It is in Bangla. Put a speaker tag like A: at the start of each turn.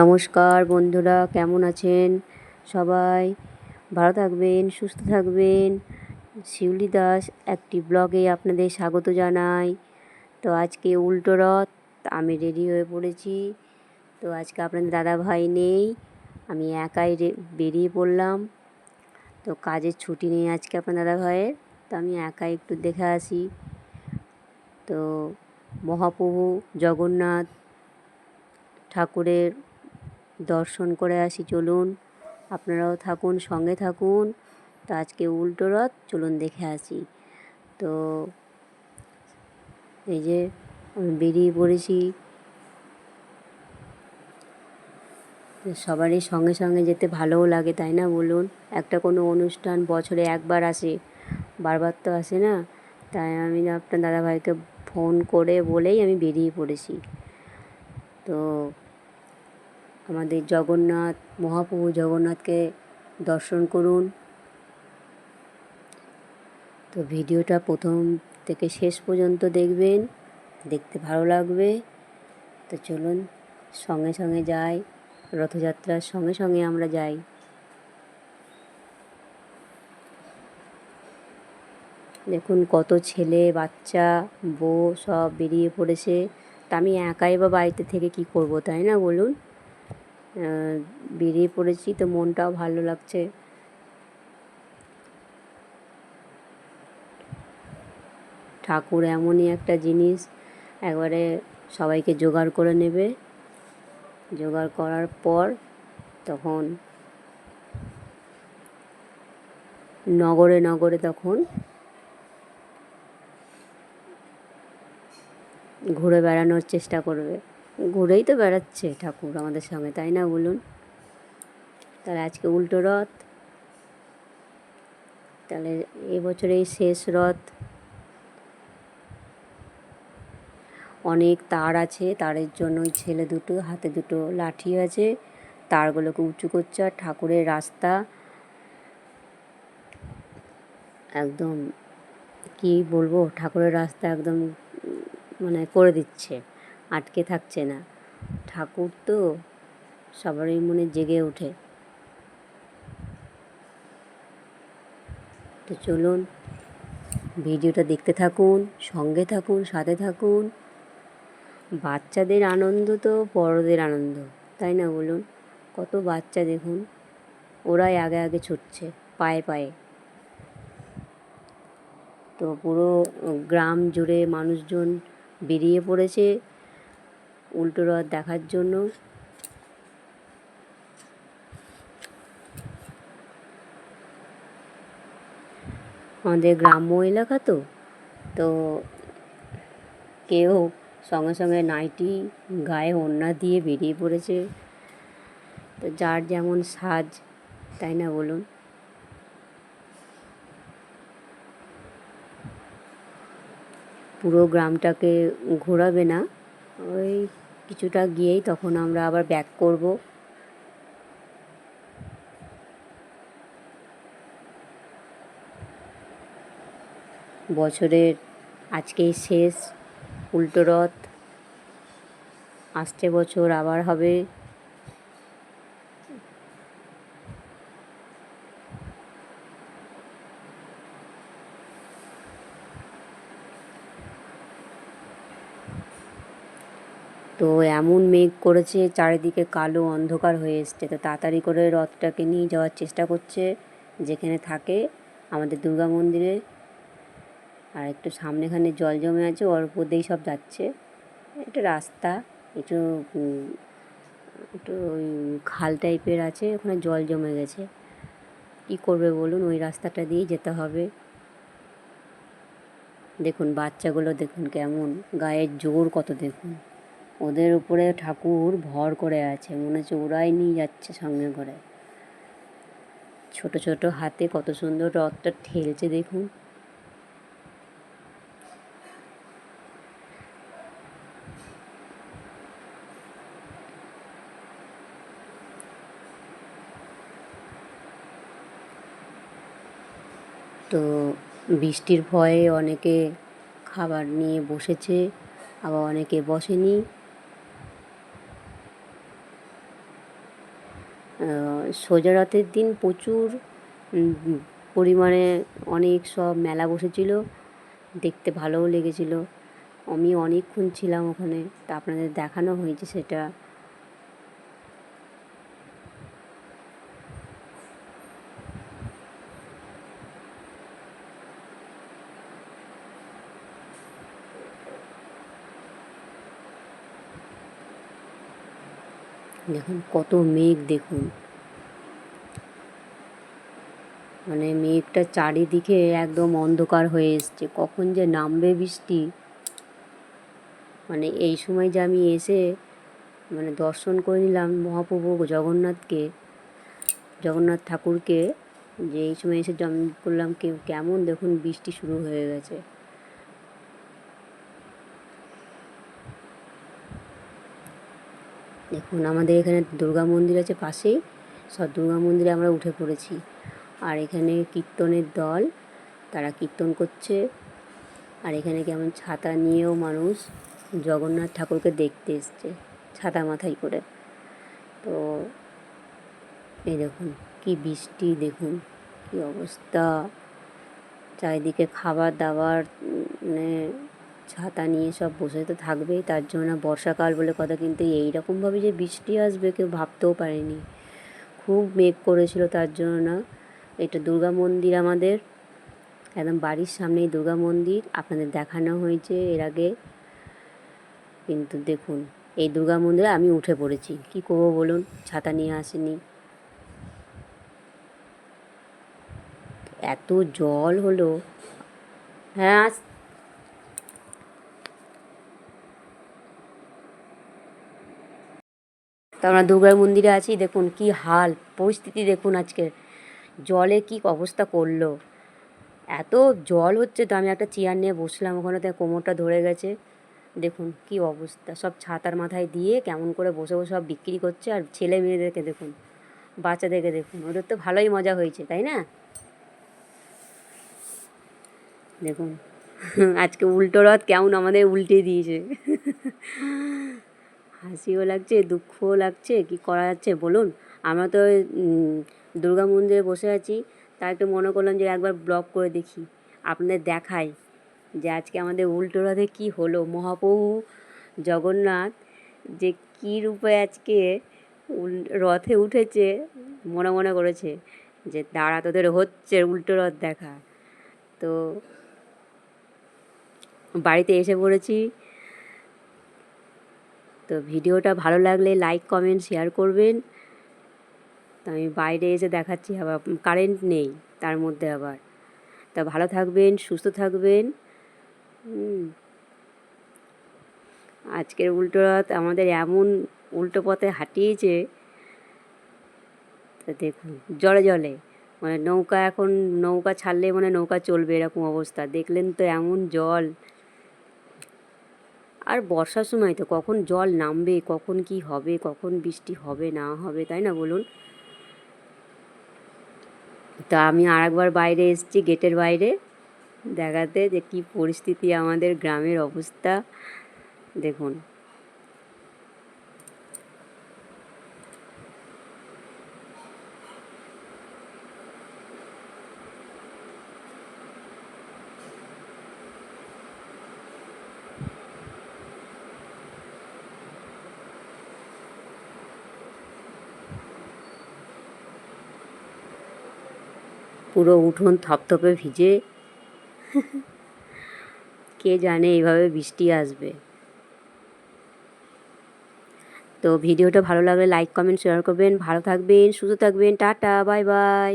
A: নমস্কার বন্ধুরা, কেমন আছেন সবাই? ভালো থাকবেন, সুস্থ থাকবেন। শিউলি দাস একটি ব্লগে আপনাদের স্বাগত জানাই। তো আজকে উল্টো রথ, আমি রেডি হয়ে পড়েছি। তো আজকে আপনাদের দাদা ভাই নেই, আমি একাই বেরিয়ে পড়লাম। তো কাজের ছুটি নেই আজকে আপনার দাদা ভাইয়ের, তো আমি একাই একটু দেখে আসি। তো মহাপ্রভু জগন্নাথ ঠাকুরের দর্শন করে আসি, চলুন। আপনারাও থাকুন, সঙ্গে থাকুন। তো আজকে উল্টো রথ, চলুন দেখে আসি। তো এই যে আমি বেরিয়ে পড়েছি। সবারই সঙ্গে সঙ্গে যেতে ভালোও লাগে, তাই না বলুন? একটা কোনো অনুষ্ঠান বছরে একবার আসে, বারবার তো আসে না। তাই আমি আপনার দাদাভাইকে ফোন করে বলেই আমি বেরিয়ে পড়েছি। তো আমাদের জগন্নাথ, মহাপ্রভু জগন্নাথকে দর্শন করুন। তো ভিডিওটা প্রথম থেকে শেষ পর্যন্ত দেখবেন, দেখতে ভালো লাগবে। তো চলুন, সঙ্গে সঙ্গে যাই, রথযাত্রার সঙ্গে সঙ্গে আমরা যাই। দেখুন কত ছেলে, বাচ্চা, বউ সব বেরিয়ে পড়েছে। তা আমি একাই বা বাড়িতে থেকে কি করব, তাই না বলুন? বেরিয়ে পড়েছি, তো মনটাও ভালো লাগছে। ঠাকুর এমনই একটা জিনিস, একবারে সবাইকে জোগাড় করে নেবে। জোগাড় করার পর তখন নগরে নগরে তখন ঘুরে বেড়ানোর চেষ্টা করবে। ঘুরেই তো বেড়াচ্ছে ঠাকুর আমাদের সঙ্গে, তাই না বলুন? তাহলে আজকে উল্টো রথ, তাহলে এবছর এই শেষ রথ। অনেক তার আছে, তারের জন্য ওই ছেলে দুটো, হাতে দুটো লাঠি আছে, তারগুলোকে উঁচু করছে আর ঠাকুরের রাস্তা। একদম, কি বলব, ঠাকুরের রাস্তা একদম মানে করে দিচ্ছে। আটকে থাকছে না। ঠাকুর তো সবারই মনে জেগে ওঠে। তো চলুন, ভিডিওটা দেখতে থাকুন, সঙ্গে থাকুন, সাথে থাকুন। বাচ্চাদের আনন্দ তো বড়দের আনন্দ, তাই না বলুন? কত বাচ্চা দেখুন, ওরাই আগে আগে ছুটছে, পায়ে পায়ে। তো পুরো গ্রাম জুড়ে মানুষজন বেরিয়ে পড়েছে উল্টো রথ দেখার জন্য। আমাদের গ্রাম্য এলাকা তো তো কেউ সঙ্গে সঙ্গে নাইটি, গায়ে ওড়না দিয়ে বেরিয়ে পড়েছে। তো যার যেমন সাজ, তাই না বলুন? পুরো গ্রামটাকে ঘোরাবে না? ওই কিছুটা গিয়েই তখন আমরা আবার ব্যাক করব। বছরের আজকেই শেষ, উল্টো রথ। আসছে বছর, আবার হবে। তো এমন মেঘ করেছে, চারিদিকে কালো অন্ধকার হয়ে এসছে। তো তাড়াতাড়ি করে রথটাকে নিয়ে যাওয়ার চেষ্টা করছে, যেখানে থাকে আমাদের দুর্গা মন্দিরে। আর একটু সামনেখানে জল জমে আছে, ওর উপর দিয়েই সব যাচ্ছে। একটা রাস্তা, একটু একটু ওই খাল টাইপের আছে, ওখানে জল জমে গেছে। কী করবে বলুন, ওই রাস্তাটা দিয়েই যেতে হবে। দেখুন, বাচ্চাগুলো দেখুন কেমন, গায়ের জোর কত দেখুন। ওদের উপরে ঠাকুর ভর করে আছে। মনে হচ্ছে ওরাই নিয়ে যাচ্ছে সঙ্গে করে। ছোট ছোট হাতে কত সুন্দর রথটা ঠেলছে দেখুন। তো বৃষ্টির ভয়ে অনেকে খাবার নিয়ে বসেছে, আবার অনেকে বসেনি। সোজা রাতের দিন প্রচুর পরিমাণে অনেক সব মেলা বসেছিল। দেখতে ভালোও লেগেছিল। আমি অনেকক্ষণ ছিলাম ওখানে। তা আপনাদের দেখানো হয়েছে সেটা। দেখুন, কত মেঘ দেখুন। মানে মেঘটা চারিদিকে একদম অন্ধকার হয়ে এসছে। কখন যে নামবে বৃষ্টি। মানে এই সময় যে আমি এসে মানে দর্শন করে নিলাম মহাপ্রভু জগন্নাথকে, জগন্নাথ ঠাকুরকে, যে এই সময় এসে জম করলাম কেমন দেখুন বৃষ্টি শুরু হয়ে গেছে। দেখুন আমাদের এখানে দুর্গা মন্দির আছে পাশেই। সব দুর্গা মন্দিরে আমরা উঠে পড়েছি। আর এখানে কীর্তনের দল, তারা কীর্তন করছে। আর এখানে কেমন ছাতা নিয়েও মানুষ জগন্নাথ ঠাকুরকে দেখতে এসছে, ছাতা মাথায় করে। তো এই দেখুন, কি বৃষ্টি, দেখুন, কি অবস্থা। চারিদিকে খাবার দাবার মানে ছাতা নিয়ে সব বসে তো থাকবেই তার জন্য বর্ষাকাল বলে কথা, কিন্তু এইরকমভাবে যে বৃষ্টি আসবে কেউ ভাবতেও পারেনি। খুব মেঘ করেছিল তার জন্য। না এটা দুর্গা মন্দির আমাদের। একদম বাড়ির সামনেই দুর্গা মন্দির, আপনাদের দেখানো হয়েছে এর আগে। কিন্তু দেখুন, এই দুর্গা মন্দিরে আমি উঠে পড়েছি। কি করব বলুন? ছাতা নিয়ে আসেনি। এত জল হলো। হ্যাঁ তো আমরা দুর্গার মন্দিরে আছি, দেখুন কি হাল, পরিস্থিতি দেখুন আজকে জলে কি অবস্থা করল? এত জল হচ্ছে তো আমি একটা চেয়ার নিয়ে বসলাম, ওখানে তো কোমরটা ধরে গেছে। দেখুন কি অবস্থা, সব ছাতার মাথায় দিয়ে কেমন করে বসে বসে সব বিক্রি করছে, আর ছেলে মেয়েদেরকে দেখুন, বাচ্চাদেরকে দেখুন, ওদের তো ভালোই মজা হয়েছে, তাই না? দেখুন, আজকে উল্টো রথ কেমন আমাদের উল্টে দিয়েছে। হাসিও লাগছে, দুঃখও লাগছে, কি করা যাচ্ছে বলুন? আমরা তো দুর্গা মন্দিরে বসে আছি তা একটু মনে করলাম যে একবার ব্লগ করে দেখি, আপনাদের দেখাই যে আজকে আমাদের উল্টো রথে কী হলো। মহাপ্রভু জগন্নাথ যে কী রূপে আজকে রথে উঠেছে, মনে মনে করেছে যে দাঁড়া, তোদের হচ্ছে উল্টো রথ দেখা। তো বাড়িতে এসে পড়েছি তো ভিডিওটা ভালো লাগলে লাইক কমেন্ট শেয়ার করবেন। তো আমি বাইরে এসে দেখাচ্ছি, আবার কারেন্ট নেই, তার মধ্যে আবার। তা ভালো থাকবেন, সুস্থ থাকবেন। আজকের উল্টো রথ আমাদের এমন উল্টো পথে হাঁটিয়েছে, তা দেখুন, জলে জলে। মানে নৌকা এখন নৌকা ছাড়লে মানে নৌকা চলবে এরকম অবস্থা। দেখলেন তো এমন জল। আর বর্ষার সময় তো কখন জল নামবে, কখন কি হবে, কখন বৃষ্টি হবে, না হবে, তাই না বলুন? তা আমি আর একবার বাইরে এসেছি গেটের বাইরে, দেখাতে যে কি পরিস্থিতি আমাদের গ্রামের অবস্থা। দেখুন। পুরো উঠোন থপথপে ভিজে। কে জানে এইভাবে বৃষ্টি আসবে। তো ভিডিওটা ভালো লাগলে লাইক কমেন্ট শেয়ার করবেন। ভালো থাকবেন, সুস্থ থাকবেন। Tata bye bye